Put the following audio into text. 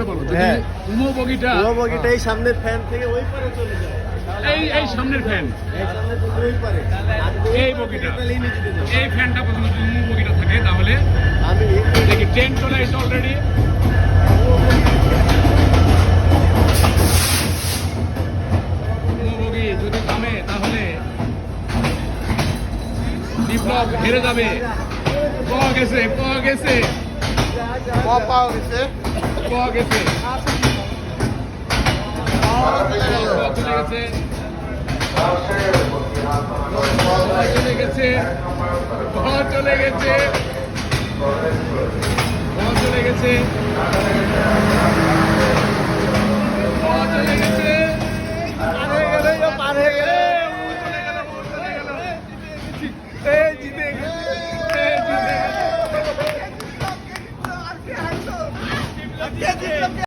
করে বলো হ্যাঁ। উমো বগিটা এই সামনের ফ্যান থেকে ওই পারে চলে যায়। এই এই সামনের ফ্যান এই সামনে থেকে ওই পারে। আর ওই এই পারে বগিটা। এই নিচে দিয়ে যাবে। এই ফ্যানটা পর্যন্ত যদি উমো বগিটা থাকে তাহলে আমি দেখি ট্রেন চলে এসে অলরেডি যদি থামে তাহলে বিপ্লব হেরে যাবে। পাওয়া গেছে পাওয়া গেছে। পাওয়া গেছে পাওয়া গেছে। চলে গেছে চলে গেছে চলে গেছে চলে গেছে। Jetzt ist